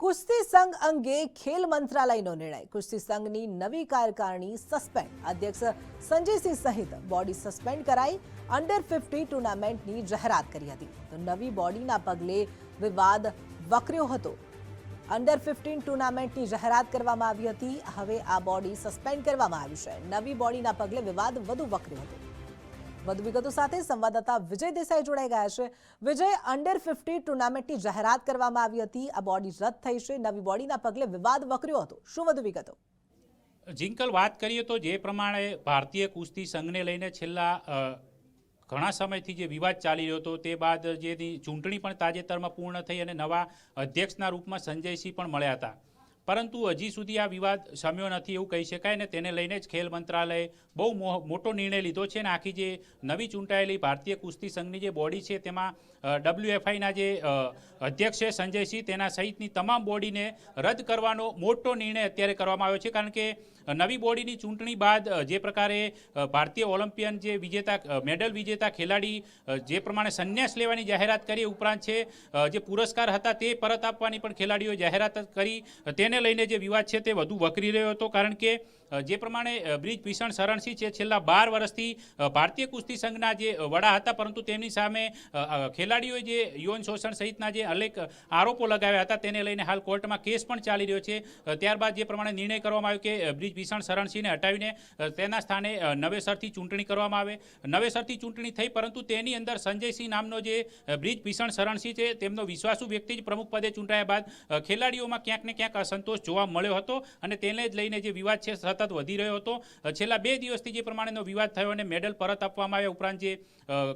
કુસ્તી સંઘ અંગે ખેલ મંત્રાલયનો નિર્ણય. કુસ્તી સંઘની નવી કારકારણી સસ્પેન્ડ. અધ્યક્ષ સંજયસિંહ સહિત બોડી સસ્પેન્ડ કરાઈ. અંડર ફિફ્ટી ટુર્નામેન્ટની જાહેરાત કરી હતી. તો નવી બોડીના પગલે વિવાદ વકર્યો હતો. અંડર ફિફ્ટીન ટુર્નામેન્ટની જાહેરાત કરવામાં આવી હતી. હવે આ બોડી સસ્પેન્ડ કરવામાં આવી છે. નવી બોડીના પગલે વિવાદ વધુ વકર્યો હતો. વધુ વિગતો સાથે સંવાદદાતા વિજય દેસાઈ જોડાઈ ગયા છે. વિજય અંડર ફિફ્ટી ટુર્નામેન્ટની જાહેરાત કરવામાં આવી હતી. આ બોડી રદ થઈ છે. નવી બોડીના પગલે વિવાદ વકર્યો હતો. શું વધુ વિગતો જિંકલ, વાત કરીએ તો જે પ્રમાણે ભારતીય કુસ્તી સંઘને લઈને છેલ્લા ઘણા સમયથી જે વિવાદ ચાલી રહ્યો હતો, તે બાદ જેની ચૂંટણી પણ તાજેતરમાં પૂર્ણ થઈ અને નવા અધ્યક્ષના રૂપમાં સંજયસિંહ પણ મળ્યા હતા. પરંતુ હજી સુધી આ વિવાદ સમ્યો નથી એવું કહી શકાય ને તેને લઈને જ ખેલ મંત્રાલયે બહુ મોટો નિર્ણય લીધો છે ને આખી જે નવી ચૂંટાયેલી ભારતીય કુસ્તી સંઘની જે બોડી છે તેમાં ડબલ્યુએફઆઈના જે અધ્યક્ષ સંજયસિંહ. તેના સહિતની તમામ બોડીને રદ કરવાનો મોટો નિર્ણય અત્યારે કરવામાં આવ્યો છે, કારણ કે નવી બોડીની ચૂંટણી બાદ જે પ્રકારે ભારતીય ઓલિમ્પિયન જે વિજેતા મેડલ વિજેતા ખેલાડી જે પ્રમાણે સંન્યાસ લેવાની જાહેરાત કરી ઉપરાંત છે જે પુરસ્કાર હતા તે પરત આપવાની પણ ખેલાડીઓએ જાહેરાત કરી. તેને લઈને જે વિવાદ છે તે વધુ વકરી રહ્યો હતો, કારણ કે જે પ્રમાણે બ્રિજ ભીષણ શરણસિંહ છે, છેલ્લા બાર વર્ષથી ભારતીય કુસ્તી સંઘના જે વડા હતા, પરંતુ તેમની સામે ખેલાડીઓએ જે યૌન શોષણ સહિતના જે અનેક આરોપો લગાવ્યા હતા. તેને લઈને હાલ કોર્ટમાં કેસ પણ ચાલી રહ્યો છે. ત્યારબાદ જે પ્રમાણે નિર્ણય કરવામાં આવ્યો કે બ્રિજ ભીષણ શરણસિંહને હટાવીને તેના સ્થાને નવેસરથી ચૂંટણી કરવામાં આવે. નવેસરથી ચૂંટણી થઈ, પરંતુ તેની અંદર સંજયસિંહ નામનો જે બ્રિજ ભીષણ શરણસિંહ છે, તેમનો વિશ્વાસુ વ્યક્તિ જ પ્રમુખ પદે ચૂંટાયા બાદ ખેલાડીઓમાં ક્યાંક ને ક્યાંક અસંતોષ જોવા મળ્યો હતો અને તેને જ લઈને જે વિવાદ છે સતત વધી રહ્યો હતો. છેલ્લા બે દિવસથી જે પ્રમાણેનો વિવાદ થયો અને મેડલ પરત આપવામાં આવ્યા ઉપરાંત જે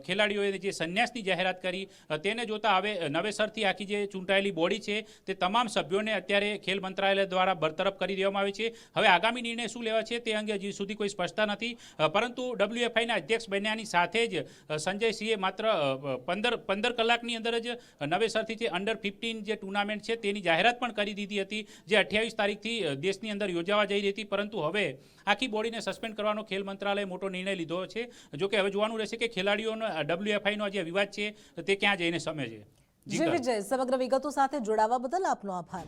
ખેલાડીઓએ જે સંન્યાસની જાહેરાત કરી તેને જોતા હવે નવેસરથી આખી જે ચૂંટાયેલી બોડી છે તે તમામ સભ્યોને અત્યારે ખેલ મંત્રાલય દ્વારા બરતરફ કરી દેવામાં આવી છે. હવે આગામી નિર્ણય શું લેવા છે તે અંગે હજી સુધી કોઈ સ્પષ્ટતા નથી. પરંતુ ડબ્લ્યુએફઆઈના અધ્યક્ષ બન્યાની સાથે જ સંજયસિંહે માત્ર પંદર પંદર કલાકની અંદર જ નવેસરથી જે અંડર ફિફ્ટીન જે ટુર્નામેન્ટ છે તેની જાહેરાત પણ કરી દીધી હતી, જે અઠ્યાવીસ તારીખથી દેશની અંદર યોજાવા જઈ રહી હતી. પરંતુ હવે આખી બોડીને સસ્પેન્ડ કરવાનો ખેલ મંત્રાલયે મોટો નિર્ણય લીધો છે. જોકે હવે જોવાનું રહેશે કે ખેલાડીઓનો ડબ્લ્યુએફઆઈનો જે વિવાદ છે તે ક્યાં જઈને સમે છે જી જી વિજય સમગ્ર વિગતો સાથે જોડાવા બદલ આપનો આભાર.